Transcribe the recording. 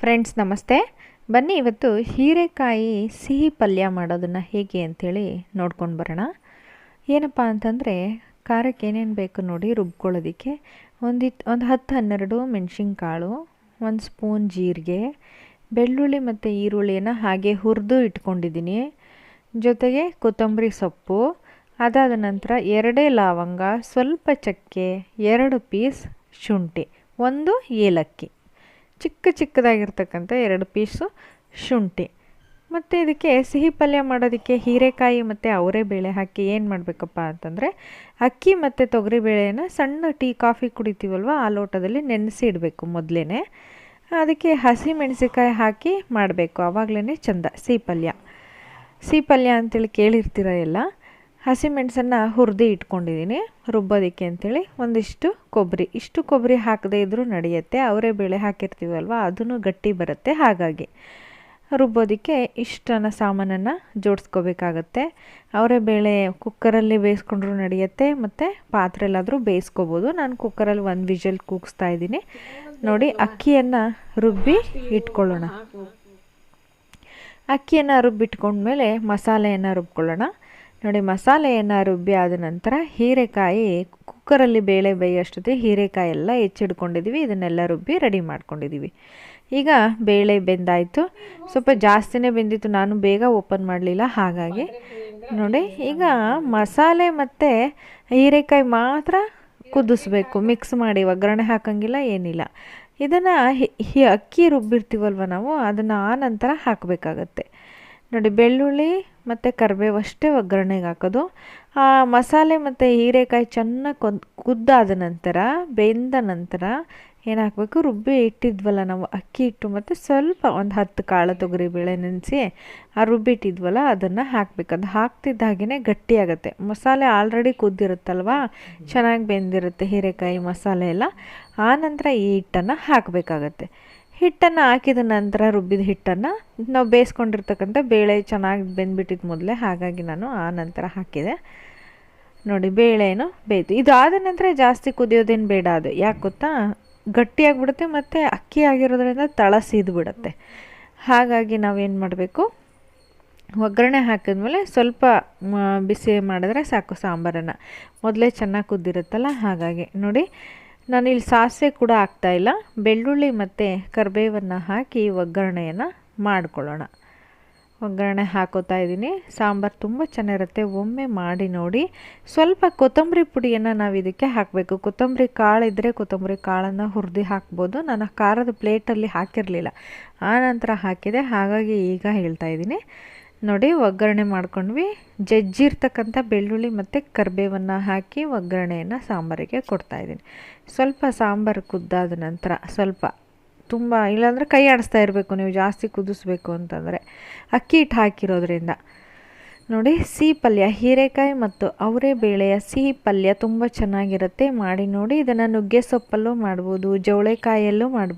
Friends ನಮಸ್ತೆ. ಬನ್ನಿ, ಇವತ್ತು ಹೀರೆಕಾಯಿ ಸಿಹಿ ಪಲ್ಯ ಮಾಡೋದನ್ನು ಹೇಗೆ ಅಂಥೇಳಿ ನೋಡ್ಕೊಂಡು ಬರೋಣ. ಏನಪ್ಪ ಅಂತಂದರೆ, ಖಾರಕ್ಕೆ ಏನೇನು ಬೇಕು ನೋಡಿ ರುಬ್ಕೊಳ್ಳೋದಕ್ಕೆ ಒಂದಿತ್ತು ಒಂದು ಹತ್ತು ಹನ್ನೆರಡು ಮೆಣಸಿನ್ಕಾಳು, ಒಂದು ಸ್ಪೂನ್ ಜೀರಿಗೆ, ಬೆಳ್ಳುಳ್ಳಿ ಮತ್ತು ಈರುಳ್ಳಿಯನ್ನು ಹಾಗೆ ಹುರಿದು ಇಟ್ಕೊಂಡಿದ್ದೀನಿ. ಜೊತೆಗೆ ಕೊತ್ತಂಬರಿ ಸೊಪ್ಪು, ಅದಾದ ನಂತರ ಎರಡೇ ಲವಂಗ, ಸ್ವಲ್ಪ ಚಕ್ಕೆ, ಎರಡು ಪೀಸ್ ಶುಂಠಿ, ಒಂದು ಏಲಕ್ಕಿ. ಚಿಕ್ಕ ಚಿಕ್ಕದಾಗಿರ್ತಕ್ಕಂಥ ಎರಡು ಪೀಸು ಶುಂಠಿ. ಮತ್ತು ಇದಕ್ಕೆ ಸಿಹಿ ಪಲ್ಯ ಮಾಡೋದಕ್ಕೆ ಹೀರೆಕಾಯಿ ಮತ್ತು ಅವರೇ ಬೇಳೆ ಹಾಕಿ ಏನು ಮಾಡಬೇಕಪ್ಪ ಅಂತಂದರೆ ಅಕ್ಕಿ ಮತ್ತು ತೊಗರಿಬೇಳೆನ ಸಣ್ಣ ಟೀ ಕಾಫಿ ಕುಡಿತೀವಲ್ವ ಆ ಲೋಟದಲ್ಲಿ ನೆನೆಸಿ ಇಡಬೇಕು ಮೊದಲೇ ಅದಕ್ಕೆ ಹಸಿ ಮೆಣಸಿಕಾಯಿ ಹಾಕಿ ಮಾಡಬೇಕು ಆವಾಗಲೇ ಚೆಂದ. ಸಿಹಿ ಪಲ್ಯ. ಸಿಹಿ ಪಲ್ಯ ಅಂತೇಳಿ ಕೇಳಿರ್ತೀರ ಎಲ್ಲ? ಹಸಿಮೆಣಸನ್ನು ಹುರಿದು ಇಟ್ಕೊಂಡಿದ್ದೀನಿ. ರುಬ್ಬೋದಕ್ಕೆ ಅಂಥೇಳಿ ಒಂದಿಷ್ಟು ಕೊಬ್ಬರಿ. ಇಷ್ಟು ಕೊಬ್ಬರಿ ಹಾಕದೇ ಇದ್ದರೂ ನಡೆಯುತ್ತೆ. ಅವರೇ ಬೇಳೆ ಹಾಕಿರ್ತೀವಲ್ವ ಅದನ್ನು ಗಟ್ಟಿ ಬರುತ್ತೆ ಹಾಗಾಗಿ. ರುಬ್ಬೋದಕ್ಕೆ ಇಷ್ಟನ ಸಾಮಾನನ್ನು ಜೋಡಿಸ್ಕೋಬೇಕಾಗತ್ತೆ. ಅವರೇ ಬೇಳೆ ಕುಕ್ಕರಲ್ಲಿ ಬೇಯಿಸ್ಕೊಂಡ್ರೂ ನಡೆಯುತ್ತೆ, ಮತ್ತು ಪಾತ್ರೆಲ್ಲಾದರೂ ಬೇಯಿಸ್ಕೋಬೋದು. ನಾನು ಕುಕ್ಕರಲ್ಲಿ ಒಂದು ವಿಜಲ್ ಕೂಗಿಸ್ತಾ ಇದ್ದೀನಿ. ನೋಡಿ, ಅಕ್ಕಿಯನ್ನು ರುಬ್ಬಿ ಇಟ್ಕೊಳ್ಳೋಣ. ಅಕ್ಕಿಯನ್ನು ರುಬ್ಬಿಟ್ಕೊಂಡ್ಮೇಲೆ ಮಸಾಲೆಯನ್ನು ರುಬ್ಕೊಳ್ಳೋಣ. ನೋಡಿ ಮಸಾಲೆಯನ್ನು ರುಬ್ಬಿ ಆದ ನಂತರ ಹೀರೆಕಾಯಿ, ಕುಕ್ಕರಲ್ಲಿ ಬೇಳೆ ಬೇಯೋಷ್ಟೊತ್ತಿಗೆ ಹೀರೆಕಾಯಿ ಎಲ್ಲ ಹೆಚ್ಚಿಡ್ಕೊಂಡಿದ್ದೀವಿ ಇದನ್ನೆಲ್ಲ ರುಬ್ಬಿ ರೆಡಿ ಮಾಡ್ಕೊಂಡಿದ್ದೀವಿ ಈಗ ಬೇಳೆ ಬೆಂದಾಯಿತು. ಸ್ವಲ್ಪ ಜಾಸ್ತಿನೇ ಬೆಂದಿತ್ತು. ನಾನು ಬೇಗ ಓಪನ್ ಮಾಡಲಿಲ್ಲ. ಹಾಗಾಗಿ ನೋಡಿ, ಈಗ ಮಸಾಲೆ ಮತ್ತು ಹೀರೆಕಾಯಿ ಮಾತ್ರ ಕುದಿಸ್ಬೇಕು. ಮಿಕ್ಸ್ ಮಾಡಿ ಒಗ್ಗರಣೆ ಹಾಕೋಂಗಿಲ್ಲ, ಏನಿಲ್ಲ. ಇದನ್ನು ಅಕ್ಕಿ ರುಬ್ಬಿರ್ತೀವಲ್ವ ನಾವು, ಅದನ್ನು ಆ ನಂತರ ಹಾಕಬೇಕಾಗತ್ತೆ. ನೋಡಿ, ಬೆಳ್ಳುಳ್ಳಿ ಮತ್ತು ಕರಿಬೇವು ಅಷ್ಟೇ ಒಗ್ಗರಣೆಗೆ ಹಾಕೋದು. ಆ ಮಸಾಲೆ ಮತ್ತು ಹೀರೆಕಾಯಿ ಚೆನ್ನಾಗಿ ಕೊ ಕುದ್ದಾದ ನಂತರ, ಬೆಂದ ನಂತರ ಏನು ಹಾಕಬೇಕು? ರುಬ್ಬಿ ಇಟ್ಟಿದ್ವಲ್ಲ ನಾವು, ಅಕ್ಕಿ ಹಿಟ್ಟು ಮತ್ತು ಸ್ವಲ್ಪ ಒಂದು ಹತ್ತು ಕಾಳು ತೊಗರಿ ಬೇಳೆ ನೆನೆಸಿ ಆ ರುಬ್ಬಿ ಇಟ್ಟಿದ್ವಲ್ಲ, ಅದನ್ನು ಹಾಕಬೇಕು. ಅದು ಹಾಕ್ತಿದ್ದ ಹಾಗೆಯೇ ಗಟ್ಟಿಯಾಗುತ್ತೆ. ಮಸಾಲೆ ಆಲ್ರೆಡಿ ಕುದ್ದಿರುತ್ತಲ್ವ? ಚೆನ್ನಾಗಿ ಬೆಂದಿರುತ್ತೆ ಹೀರೆಕಾಯಿ ಮಸಾಲೆ ಎಲ್ಲ. ಆ ನಂತರ ಈ ಹಿಟ್ಟನ್ನು ಹಾಕಬೇಕಾಗತ್ತೆ. ಹಿಟ್ಟನ್ನು ಹಾಕಿದ ನಂತರ ರುಬ್ಬಿದ ಹಿಟ್ಟನ್ನು ನಾವು ಬೇಯಿಸ್ಕೊಂಡಿರ್ತಕ್ಕಂಥ ಬೇಳೆ ಚೆನ್ನಾಗಿ ಬೆಂದ್ಬಿಟ್ಟಿದ್ದು ಮೊದಲೇ, ಹಾಗಾಗಿ ನಾನು ಆ ನಂತರ ಹಾಕಿದೆ. ನೋಡಿ, ಬೇಳೆನು ಬೇಯ್ತು. ಇದು ಆದ ನಂತರ ಜಾಸ್ತಿ ಕುದಿಯೋದೇನು ಬೇಡ ಅದು. ಯಾಕೆ ಗೊತ್ತಾ? ಗಟ್ಟಿಯಾಗಿಬಿಡುತ್ತೆ ಮತ್ತು ಅಕ್ಕಿ ಆಗಿರೋದ್ರಿಂದ ತಳ ಬಿಡುತ್ತೆ ಹಾಗಾಗಿ ನಾವೇನು ಮಾಡಬೇಕು? ಒಗ್ಗರಣೆ ಹಾಕಿದ್ಮೇಲೆ ಸ್ವಲ್ಪ ಬಿಸಿ ಮಾಡಿದ್ರೆ ಸಾಕು ಸಾಂಬಾರನ್ನು. ಮೊದಲೇ ಚೆನ್ನಾಗಿ ಕುದ್ದಿರುತ್ತಲ್ಲ, ಹಾಗಾಗಿ. ನೋಡಿ ನಾನು ಇಲ್ಲಿ ಸಾಸಿವೆ ಕೂಡ ಹಾಕ್ತಾಯಿಲ್ಲ ಬೆಳ್ಳುಳ್ಳಿ ಮತ್ತು ಕರಿಬೇವನ್ನು ಹಾಕಿ ಒಗ್ಗರಣೆಯನ್ನು ಮಾಡ್ಕೊಳ್ಳೋಣ. ಒಗ್ಗರಣೆ ಹಾಕೋತಾ ಇದ್ದೀನಿ. ಸಾಂಬಾರು ತುಂಬ ಚೆನ್ನಾಗಿರುತ್ತೆ. ಒಮ್ಮೆ ಮಾಡಿ ನೋಡಿ. ಸ್ವಲ್ಪ ಕೊತ್ತಂಬರಿ ಪುಡಿಯನ್ನು ನಾವು ಇದಕ್ಕೆ ಹಾಕಬೇಕು. ಕೊತ್ತಂಬರಿ ಕಾಳು ಇದ್ದರೆ ಕೊತ್ತಂಬರಿ ಕಾಳನ್ನು ಹುರಿದು ಹಾಕ್ಬೋದು. ನಾನು ಖಾರದ ಪ್ಲೇಟಲ್ಲಿ ಹಾಕಿರಲಿಲ್ಲ. ಆ ನಂತರ ಹಾಕಿದೆ. ಹಾಗಾಗಿ ಈಗ ಹೇಳ್ತಾ ಇದ್ದೀನಿ. ನೋಡಿ, ಒಗ್ಗರಣೆ ಮಾಡ್ಕೊಂಡ್ವಿ. ಜಜ್ಜಿರ್ತಕ್ಕಂಥ ಬೆಳ್ಳುಳ್ಳಿ ಮತ್ತು ಕರಿಬೇವನ್ನು ಹಾಕಿ ಒಗ್ಗರಣೆಯನ್ನು ಸಾಂಬಾರಿಗೆ ಕೊಡ್ತಾಯಿದ್ದೀನಿ ಸ್ವಲ್ಪ ಸಾಂಬಾರು ಕುದ್ದಾದ ನಂತರ ಸ್ವಲ್ಪ ತುಂಬ, ಇಲ್ಲಾಂದರೆ ಕೈ ಆಡಿಸ್ತಾ ಇರಬೇಕು, ನೀವು ಜಾಸ್ತಿ ಕುದಿಸ್ಬೇಕು ಅಂತಂದರೆ. ಅಕ್ಕಿ ಹಿಟ್ಟು ಹಾಕಿರೋದ್ರಿಂದ. ನೋಡಿ, ಸಿಹಿ ಪಲ್ಯ, ಹೀರೆಕಾಯಿ ಮತ್ತು ಅವರೇ ಬೇಳೆಯ ಸಿಹಿ ಪಲ್ಯ ತುಂಬ ಚೆನ್ನಾಗಿರುತ್ತೆ. ಮಾಡಿ ನೋಡಿ, ಇದನ್ನು ನುಗ್ಗೆ ಸೊಪ್ಪಲ್ಲೂ ಮಾಡ್ಬೋದು, ಜವಳೆಕಾಯಲ್ಲೂ ಮಾಡ್ಬೋದು.